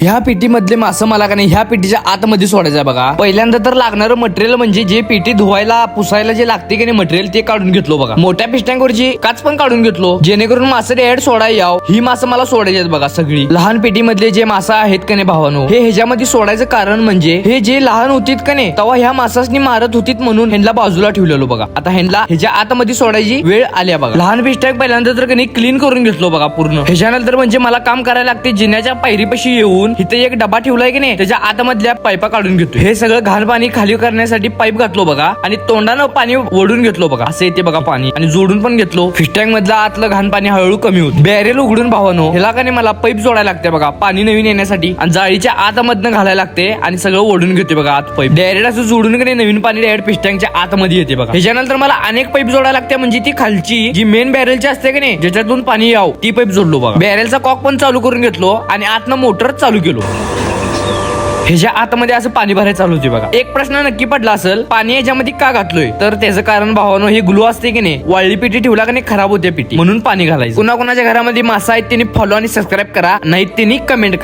ह्या पेटी मधले मला का नाही ह्या पेटीच्या आतमध्ये सोडायचं बघा. पहिल्यांदा तर लागणारं मटेरियल म्हणजे जे पेटी धुवायला पुसायला जे लागते की नाही मटेरियल ते काढून घेतलो बघा. मोठ्या पिस्ट्यांवरची काच पण काढून घेतलो. जेणेकरून मासे डायरेक्ट सोडाय याव. ही मासं मला सोडायची आहेत बघा सगळी. लहान पेटी मधले जे मासा आहेत का नाही भावानो हे ह्याच्यामध्ये सोडायचं कारण म्हणजे हे जे लहान होतीत का नाही तेव्हा ह्या मासासनी मारत होतीत म्हणून ह्यांना बाजूला ठेवलेलो बघा. आता ह्यांना ह्याच्या आतमध्ये सोडायची वेळ आल्या बघा. लहान पिस्टॅक पहिल्यांदा तर कने क्लीन करून घेतलो बघा पूर्ण. ह्याच्यानंतर म्हणजे मला काम करायला लागते जिन्याच्या पायरीपाशी येऊन इथे एक डबा ठेवलाय की नाही त्याच्या आतमधल्या पाईपा काढून घेतो हे सगळं घाण पाणी खाली करण्यासाठी पाईप घातलो बघा आणि तोंडानं पाणी ओढून घेतलो बघा. असं येते बघा पाणी. आणि जोडून पण घेतलो. टँक मधलं आतलं घाण पाणी हळूहळू कमी होत. बॅरेल उघडून भावानो ह्याला का नाही मला पाईप जोडायला लागते बघा. पाणी नवीन येण्यासाठी आणि जाळीच्या आतमधनं घालायला लागते आणि सगळं ओढून घेते बघा आत पाईप. डायरेक्ट असं जोडून की नाही नवीन पाणी डायरेक्ट टँकच्या आतमध्ये येते बघा. ह्याच्यानंतर मला अनेक पाईप जोडायला लागते. म्हणजे ती खालची जी मेन बॅरेलची असते की नाही ज्याच्यातून पाणी याव ती पाईप जोडलो बघा. बॅरेलचा कॉक पण चालू करून घेतलो आणि आतनं मोटर चालू केलो ह्याच्या आतमध्ये असं पाणी भरायला चालू होते बघा. एक प्रश्न नक्की पडला असेल पाणी याच्यामध्ये का घातलोय? तर त्याचं कारण भावानो हे ग्लू असते की नाही? वाळली पिठी ठेवला का नाही? खराब होते पिठी. म्हणून पाणी घालायचं. कुणा कुणाच्या घरामध्ये मासा आहेत त्यांनी फॉलो आणि सबस्क्राईब करा. नाही त्यांनी कमेंट करा.